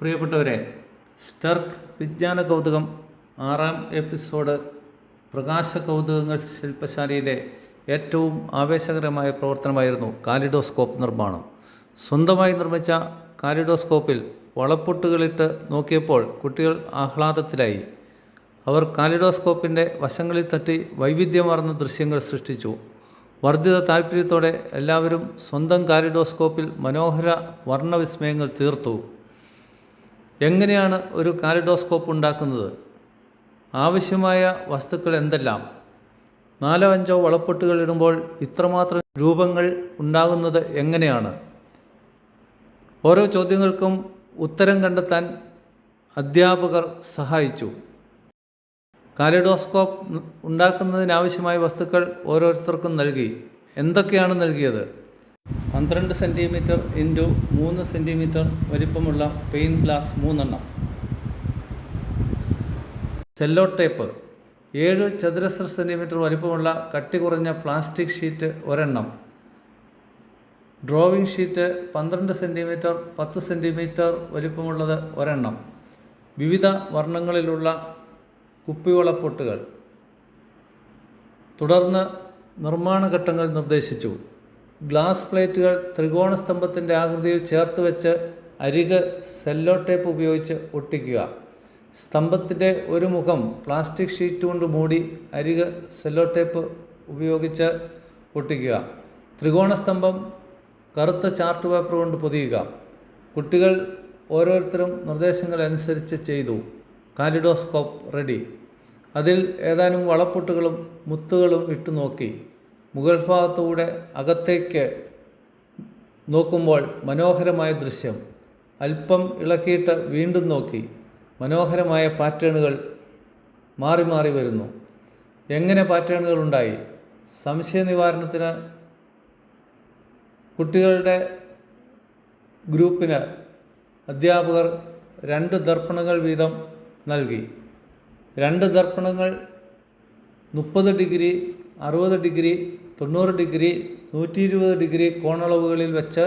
പ്രിയപ്പെട്ടവരെ സ്റ്റർക്ക് വിജ്ഞാന കൗതുകം ആറാം എപ്പിസോഡ് പ്രകാശ കൗതുകങ്ങൾ ശില്പശാലയിലെ ഏറ്റവും ആവേശകരമായ പ്രവർത്തനമായിരുന്നു കാലിഡോസ്കോപ്പ് നിർമ്മാണം. സ്വന്തമായി നിർമ്മിച്ച കാലിഡോസ്കോപ്പിൽ വളപ്പൊട്ടുകളിട്ട് നോക്കിയപ്പോൾ കുട്ടികൾ ആഹ്ലാദത്തിലായി. അവർ കാലിഡോസ്കോപ്പിന്റെ വശങ്ങളിൽ തട്ടി വൈവിധ്യമാർന്ന ദൃശ്യങ്ങൾ സൃഷ്ടിച്ചു. വർദ്ധിത താൽപ്പര്യത്തോടെ എല്ലാവരും സ്വന്തം കാലിഡോസ്കോപ്പിൽ മനോഹര വർണവിസ്മയങ്ങൾ തീർത്തു. എങ്ങനെയാണ് ഒരു കാലിഡോസ്കോപ്പ് ഉണ്ടാക്കുന്നത്? ആവശ്യമായ വസ്തുക്കൾ എന്തെല്ലാം? നാലോ അഞ്ചോ വളപ്പൊട്ടുകൾ ഇടുമ്പോൾ ഇത്രമാത്രം രൂപങ്ങൾ ഉണ്ടാകുന്നത് എങ്ങനെയാണ്? ഓരോ ചോദ്യങ്ങൾക്കും ഉത്തരം കണ്ടെത്താൻ അധ്യാപകർ സഹായിച്ചു. കാലിഡോസ്കോപ്പ് ഉണ്ടാക്കുന്നതിനാവശ്യമായ വസ്തുക്കൾ ഓരോരുത്തർക്കും നൽകി. എന്തൊക്കെയാണ് നൽകിയത്? പന്ത്രണ്ട് സെന്റിമീറ്റർ ഇന്റു മൂന്ന് സെന്റിമീറ്റർ വലിപ്പമുള്ള പെയിൻ ഗ്ലാസ് മൂന്നെണ്ണം. Sello tape. ഏഴ് ചതുരശ്ര സെന്റിമീറ്റർ വലിപ്പമുള്ള കട്ടി കുറഞ്ഞ പ്ലാസ്റ്റിക് ഷീറ്റ് ഒരെണ്ണം. ഡ്രോവിംഗ് ഷീറ്റ് പന്ത്രണ്ട് സെന്റിമീറ്റർ പത്ത് സെന്റിമീറ്റർ വലിപ്പമുള്ളത് ഒരെണ്ണം. വിവിധ വർണങ്ങളിലുള്ള കുപ്പിവളപ്പൊട്ടുകൾ. തുടർന്ന് നിർമ്മാണ ഘട്ടങ്ങൾ നിർദ്ദേശിച്ചു. ഗ്ലാസ് പ്ലേറ്റുകൾ ത്രികോണ സ്തംഭത്തിന്റെ ആകൃതിയിൽ ചേർത്ത് വെച്ച് അരിക് സെല്ലോ ടേപ്പ് ഉപയോഗിച്ച് ഒട്ടിക്കുക. സ്തംഭത്തിന്റെ ഒരു മുഖം പ്ലാസ്റ്റിക് ഷീറ്റ് കൊണ്ട് മൂടി അരിക് സെല്ലോ ടേപ്പ് ഉപയോഗിച്ച് ഒട്ടിക്കുക. ത്രികോണ സ്തംഭം കറുത്ത ചാർട്ട് പേപ്പർ കൊണ്ട് പൊതിയുക. കുട്ടികൾ ഓരോരുത്തരും നിർദ്ദേശങ്ങൾ അനുസരിച്ച് ചെയ്തു. Kaleidoscope ready. അതിൽ ഏതാനും വളപ്പൊട്ടുകളും മുത്തുകളും ഇട്ടു നോക്കി. മുകൾ ഭാഗത്തുകൂടെ അകത്തേക്ക് നോക്കുമ്പോൾ മനോഹരമായ ദൃശ്യം. അല്പം ഇളക്കിയിട്ട് വീണ്ടും നോക്കി. മനോഹരമായ പാറ്റേണുകൾ മാറി മാറി വരുന്നു. എങ്ങനെ പാറ്റേണുകൾ ഉണ്ടായി? സംശയ നിവാരണത്തിന് കുട്ടികളുടെ ഗ്രൂപ്പിന് അധ്യാപകർ രണ്ട് ദർപ്പണങ്ങൾ വീതം നൽകി. രണ്ട് ദർപ്പണങ്ങൾ മുപ്പത് ഡിഗ്രി അറുപത് ഡിഗ്രി തൊണ്ണൂറ് ഡിഗ്രി നൂറ്റി ഇരുപത് ഡിഗ്രി കോണളവുകളിൽ വെച്ച്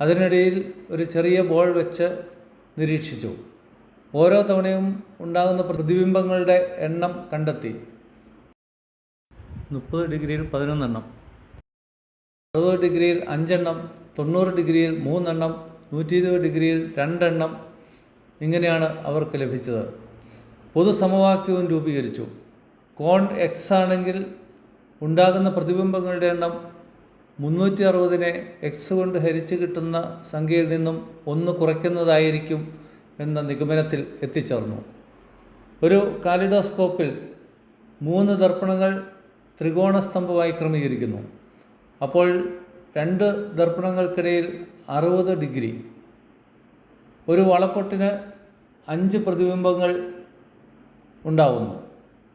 അതിനിടയിൽ ഒരു ചെറിയ ബോൾ വെച്ച് നിരീക്ഷിച്ചു. ഓരോ തവണയും ഉണ്ടാകുന്ന പ്രതിബിംബങ്ങളുടെ എണ്ണം കണ്ടെത്തി. മുപ്പത് ഡിഗ്രിയിൽ പതിനൊന്നെണ്ണം അറുപത് ഡിഗ്രിയിൽ അഞ്ചെണ്ണം തൊണ്ണൂറ് ഡിഗ്രിയിൽ മൂന്നെണ്ണം നൂറ്റി ഇരുപത് ഡിഗ്രിയിൽ രണ്ടെണ്ണം ഇങ്ങനെയാണ് അവർക്ക് ലഭിച്ചത്. പൊതുസമവാക്യവും രൂപീകരിച്ചു. കോൺ എക്സ് ആണെങ്കിൽ ഉണ്ടാകുന്ന പ്രതിബിംബങ്ങളുടെ എണ്ണം മുന്നൂറ്റി അറുപതിനെ എക്സ് കൊണ്ട് ഹരിച്ച് കിട്ടുന്ന സംഖ്യയിൽ നിന്നും ഒന്ന് കുറയ്ക്കുന്നതായിരിക്കും എന്ന നിഗമനത്തിൽ എത്തിച്ചേർന്നു. ഒരു കാലിഡോസ്കോപ്പിൽ മൂന്ന് ദർപ്പണങ്ങൾ ത്രികോണസ്തംഭമായി ക്രമീകരിക്കുന്നു. അപ്പോൾ രണ്ട് ദർപ്പണങ്ങൾക്കിടയിൽ അറുപത് ഡിഗ്രി. ഒരു വളപ്പൊട്ടിന് അഞ്ച് പ്രതിബിംബങ്ങൾ ഉണ്ടാവുന്നു.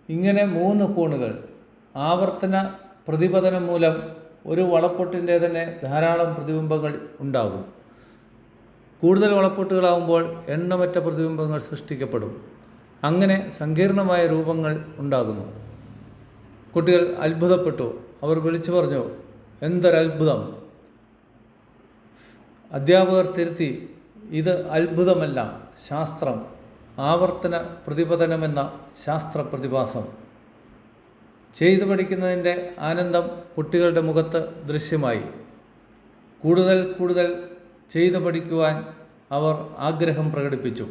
ഇങ്ങനെ മൂന്ന് കോണുകൾ ആവർത്തന പ്രതിപതനം മൂലം ഒരു വളപ്പൊട്ടിന്റെ തന്നെ ധാരാളം പ്രതിബിംബങ്ങൾ ഉണ്ടാകും. കൂടുതൽ വളപ്പൊട്ടുകളാവുമ്പോൾ എണ്ണമറ്റ പ്രതിബിംബങ്ങൾ സൃഷ്ടിക്കപ്പെടും. അങ്ങനെ സങ്കീർണമായ രൂപങ്ങൾ ഉണ്ടാകുന്നു. കുട്ടികൾ അത്ഭുതപ്പെട്ടു. അവർ വിളിച്ചു പറഞ്ഞു എന്തൊരത്ഭുതം? അധ്യാപകർ തിരുത്തി ഇത് അത്ഭുതമല്ല ശാസ്ത്രം. ആവർത്തന പ്രതിപതനമെന്ന ശാസ്ത്ര പ്രതിഭാസം ചെയ്തു പഠിക്കുന്നതിന്റെ ആനന്ദം കുട്ടികളുടെ മുഖത്ത് ദൃശ്യമായി. കൂടുതൽ കൂടുതൽ ചെയ്തു പഠിക്കുവാൻ അവർ ആഗ്രഹം പ്രകടിപ്പിച്ചു.